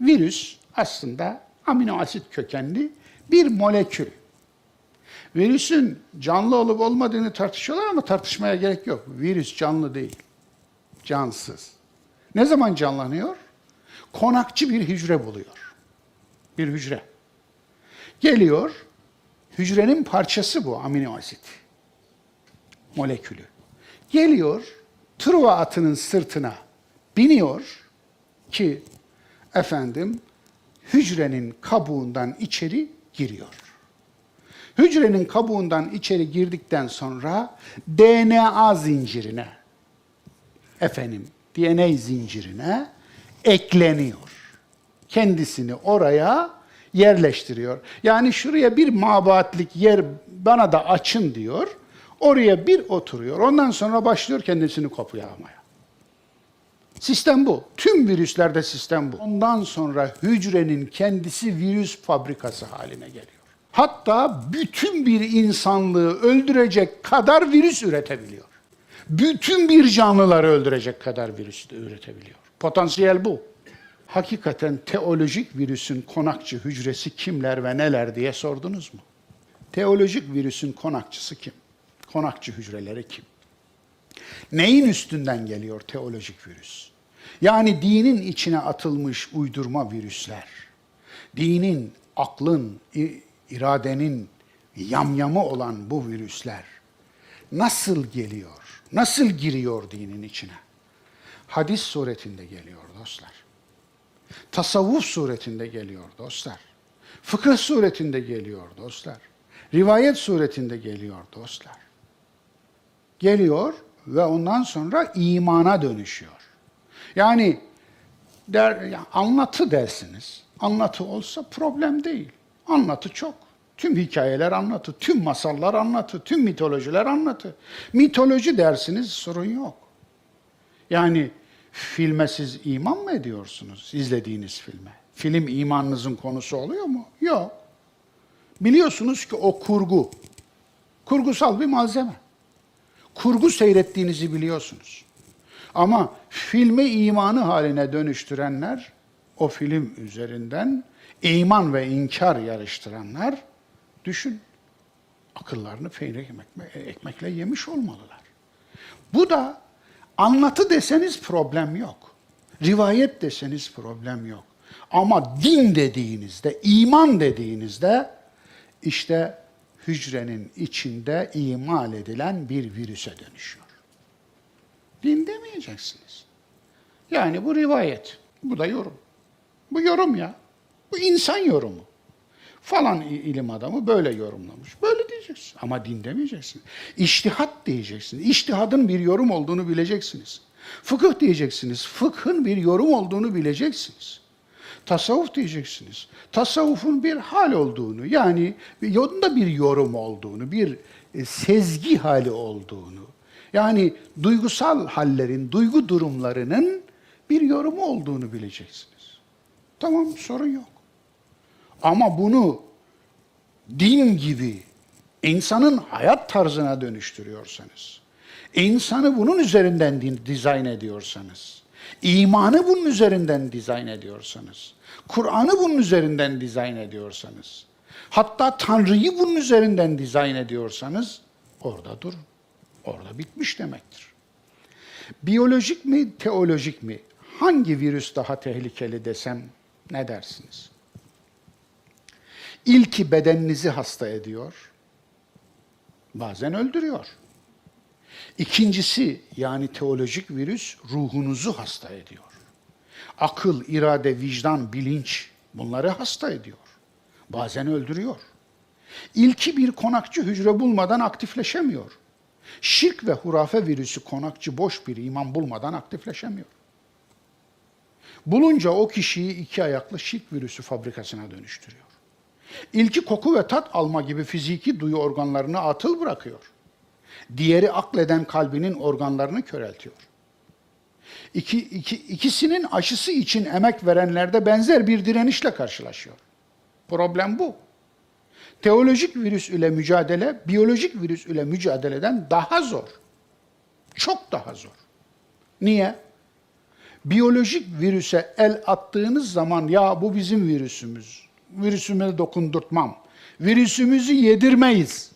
Virüs aslında amino asit kökenli bir molekül. Virüsün canlı olup olmadığını tartışıyorlar ama tartışmaya gerek yok. Virüs canlı değil. Cansız. Ne zaman canlanıyor? Konakçı bir hücre buluyor. Bir hücre. Geliyor, hücrenin parçası bu amino asit. Molekülü. Geliyor, Truva atının sırtına biniyor ki efendim hücrenin kabuğundan içeri giriyor. Hücrenin kabuğundan içeri girdikten sonra DNA zincirine efendim DNA zincirine ekleniyor. Kendisini oraya yerleştiriyor. Yani şuraya bir mabaatlik yer bana da açın diyor. Oraya bir oturuyor. Ondan sonra başlıyor kendisini kopyalamaya. Sistem bu. Tüm virüslerde sistem bu. Ondan sonra hücrenin kendisi virüs fabrikası haline geliyor. Hatta bütün bir insanlığı öldürecek kadar virüs üretebiliyor. Bütün bir canlıları öldürecek kadar virüs de üretebiliyor. Potansiyel bu. Hakikaten teolojik virüsün konakçı hücresi kimler ve neler diye sordunuz mu? Teolojik virüsün konakçısı kim? Konakçı hücreleri kim? Neyin üstünden geliyor teolojik virüs? Yani dinin içine atılmış uydurma virüsler. Dinin, aklın, iradenin yamyamı olan bu virüsler nasıl geliyor? Nasıl giriyor dinin içine? Hadis suretinde geliyor dostlar. Tasavvuf suretinde geliyor dostlar. Fıkıh suretinde geliyor dostlar. Rivayet suretinde geliyor dostlar geliyor ve ondan sonra imana dönüşüyor. Yani der, ya anlatı dersiniz. Anlatı olsa problem değil. Anlatı çok. Tüm hikayeler anlatı, tüm masallar anlatı, tüm mitolojiler anlatı. Mitoloji dersiniz sorun yok. Yani filme siz iman mı ediyorsunuz izlediğiniz filme? Film imanınızın konusu oluyor mu? Yok. Biliyorsunuz ki o kurgu. Kurgusal bir malzeme kurgu seyrettiğinizi biliyorsunuz. Ama filmi imanı haline dönüştürenler, o film üzerinden iman ve inkar yarıştıranlar, düşün, akıllarını peynir ekmek, ekmekle yemiş olmalılar. Bu da anlatı deseniz problem yok. Rivayet deseniz problem yok. Ama din dediğinizde, iman dediğinizde işte hücrenin içinde imal edilen bir virüse dönüşüyor. Din demeyeceksiniz. Yani bu rivayet, bu da yorum. Bu yorum ya. Bu insan yorumu. Falan ilim adamı böyle yorumlamış. Böyle diyeceksin. Ama din demeyeceksin. İçtihat diyeceksiniz. İçtihadın bir yorum olduğunu bileceksiniz. Fıkıh diyeceksiniz. Fıkhın bir yorum olduğunu bileceksiniz. Tasavvuf diyeceksiniz. Tasavvufun bir hal olduğunu, yani yolunda bir yorum olduğunu, bir e, sezgi hali olduğunu, yani duygusal hallerin, duygu durumlarının bir yorumu olduğunu bileceksiniz. Tamam, sorun yok. Ama bunu din gibi insanın hayat tarzına dönüştürüyorsanız, insanı bunun üzerinden dizayn ediyorsanız, imanı bunun üzerinden dizayn ediyorsanız, Kur'an'ı bunun üzerinden dizayn ediyorsanız, hatta Tanrı'yı bunun üzerinden dizayn ediyorsanız, orada durun. Orada bitmiş demektir. Biyolojik mi, teolojik mi? Hangi virüs daha tehlikeli desem ne dersiniz? İlki bedeninizi hasta ediyor, bazen öldürüyor. İkincisi yani teolojik virüs ruhunuzu hasta ediyor. Akıl, irade, vicdan, bilinç bunları hasta ediyor. Bazen öldürüyor. İlki bir konakçı hücre bulmadan aktifleşemiyor. Şirk ve hurafe virüsü konakçı boş bir iman bulmadan aktifleşemiyor. Bulunca o kişiyi iki ayaklı şirk virüsü fabrikasına dönüştürüyor. İlki koku ve tat alma gibi fiziki duyu organlarını atıl bırakıyor. Diğeri akleden kalbinin organlarını köreltiyor. İki, iki, ikisinin aşısı için emek verenlerde benzer bir direnişle karşılaşıyor. Problem bu. Teolojik virüs ile mücadele, biyolojik virüs ile mücadeleden daha zor. Çok daha zor. Niye? biyolojik virüse el attığınız zaman ya bu bizim virüsümüz, virüsüme dokundurtmam, virüsümüzü yedirmeyiz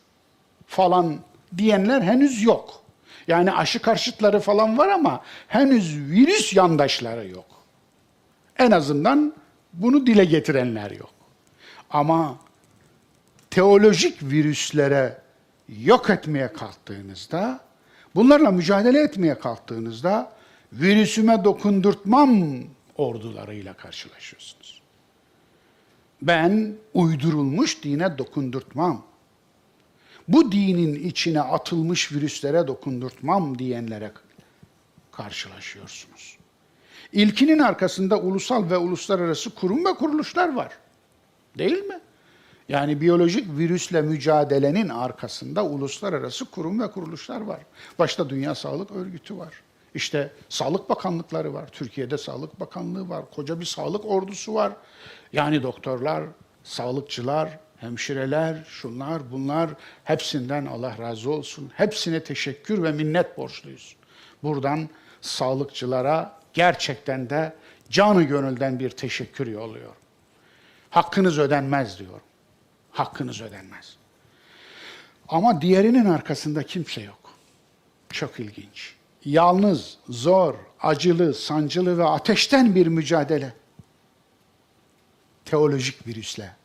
falan diyenler henüz yok. Yani aşı karşıtları falan var ama henüz virüs yandaşları yok. En azından bunu dile getirenler yok. Ama teolojik virüslere yok etmeye kalktığınızda, bunlarla mücadele etmeye kalktığınızda virüsüme dokundurtmam ordularıyla karşılaşıyorsunuz. Ben uydurulmuş dine dokundurtmam. Bu dinin içine atılmış virüslere dokundurtmam diyenlere karşılaşıyorsunuz. İlkinin arkasında ulusal ve uluslararası kurum ve kuruluşlar var. Değil mi? Yani biyolojik virüsle mücadelenin arkasında uluslararası kurum ve kuruluşlar var. Başta Dünya Sağlık Örgütü var. İşte Sağlık Bakanlıkları var. Türkiye'de Sağlık Bakanlığı var. Koca bir sağlık ordusu var. Yani doktorlar, sağlıkçılar, hemşireler, şunlar bunlar hepsinden Allah razı olsun. Hepsine teşekkür ve minnet borçluyuz. Buradan sağlıkçılara gerçekten de canı gönülden bir teşekkür yolluyorum. Hakkınız ödenmez diyorum. Hakkınız ödenmez. Ama diğerinin arkasında kimse yok. Çok ilginç. Yalnız, zor, acılı, sancılı ve ateşten bir mücadele. Teolojik virüsle.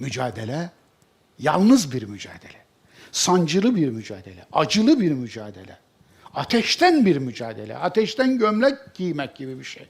Mücadele, yalnız bir mücadele. Sancılı bir mücadele, acılı bir mücadele. Ateşten bir mücadele, ateşten gömlek giymek gibi bir şey.